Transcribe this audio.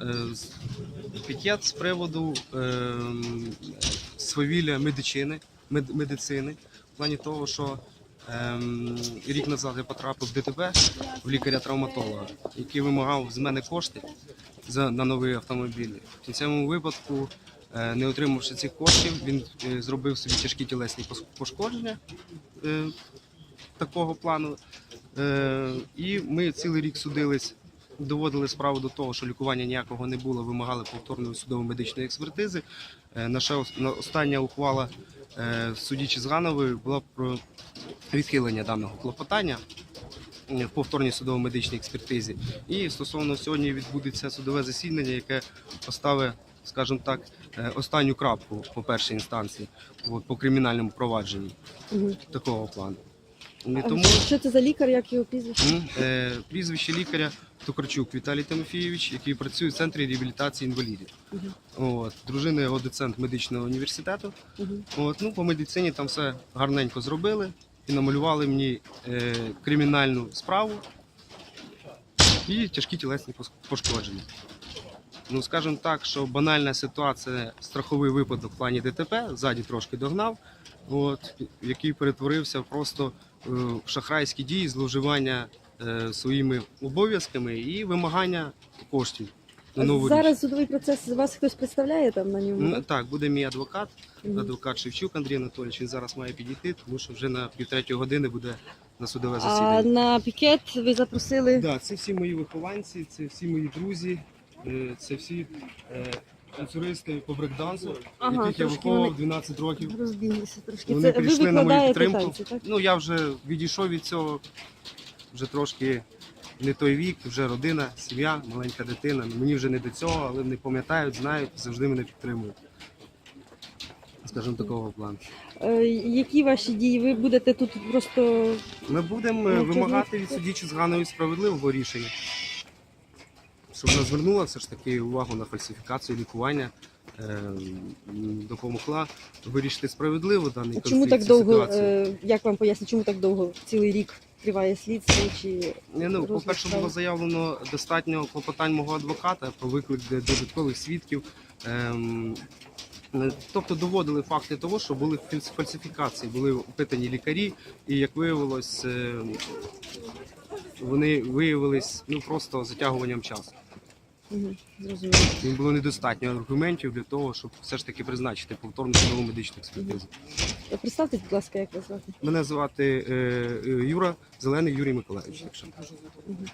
Е, Пікет з приводу е, свавілля медицини, мед- медицини, в плані того, що ем, рік назад я потрапив в ДТП в лікаря-травматолога, який вимагав з мене кошти за, на новий автомобіль. В кінцевому випадку, е, не отримавши цих коштів, він е, зробив собі тяжкі тілесні пошкодження е, такого плану. Е, і ми цілий рік судились, доводили справу до того, що лікування ніякого не було, вимагали повторної судово-медичної експертизи. Е, наша остання ухвала е, в суді Чизганової була про відхилення даного клопотання е, в повторній судово-медичній експертизі. І стосовно сьогодні відбудеться судове засідання, яке поставить, скажімо так, останню крапку по першій інстанції по кримінальному провадженні Мгм. такого плану. І А тому Що це за лікар, як його прізвище? Е, прізвище лікаря Токарчук Віталій Тимофійович, який працює в центрі реабілітації інвалідів. Мгм. От, дружина його доцент медичного університету. Мгм. От, ну, по медицині там все гарненько зробили і намалювали мені е, кримінальну справу і тяжкі тілесні пошкодження. Ну, скажімо так, що банальна ситуація, страховий випадок в плані ДТП, ззаді трошки догнав, от, який перетворився просто е, в шахрайські дії, зловживання е, своїми обов'язками і вимагання коштів на нову річ. Зараз судовий процес вас хтось представляє там на ньому? Ну, Так, буде мій адвокат, Мгм. адвокат Шевчук Андрій Анатолійович. Він зараз має підійти, тому що вже на півтретьої години буде на судове А засідання. на пікет ви запросили Да, це всі мої вихованці, це всі мої друзі, це всі е, танцюристи по брейкдансу, Ага, яких я виховував 12 років. розбіглися трошки. Вони Це ви прийшли на мою підтримку. танці, так? Ну я вже відійшов від цього, вже трошки не той вік, вже родина, сім'я, маленька дитина. Ну, Мені вже не до цього, але вони пам'ятають, знають, завжди мене підтримують. Скажімо, такого плану. Е, Які ваші дії? Ви будете тут просто Ми будемо е, вимагати від судді Чизганової справедливого рішення. Щоб вона звернула все ж таки увагу на фальсифікацію лікування, е, допомогла вирішити справедливо даний чому так цю довго? ситуацію. е, Як вам пояснити, чому так довго цілий рік триває слідство? Чи Ні, ну, розгляд по-перше, справи? було заявлено достатньо клопотань мого адвоката про виклик де- додаткових свідків. Ем, е, тобто доводили факти того, що були фальс- фальсифікації, були опитані лікарі, і як виявилось, е, вони виявились ну, просто затягуванням часу. Зрозуміло? Їм було недостатньо аргументів для того, щоб все ж таки призначити повторну судову медичну експертизу. Угу. Представте, будь ласка, як вас звати? Мене звати е, е, Юра Зелений Юрій Миколаївич. Якщо. Добре.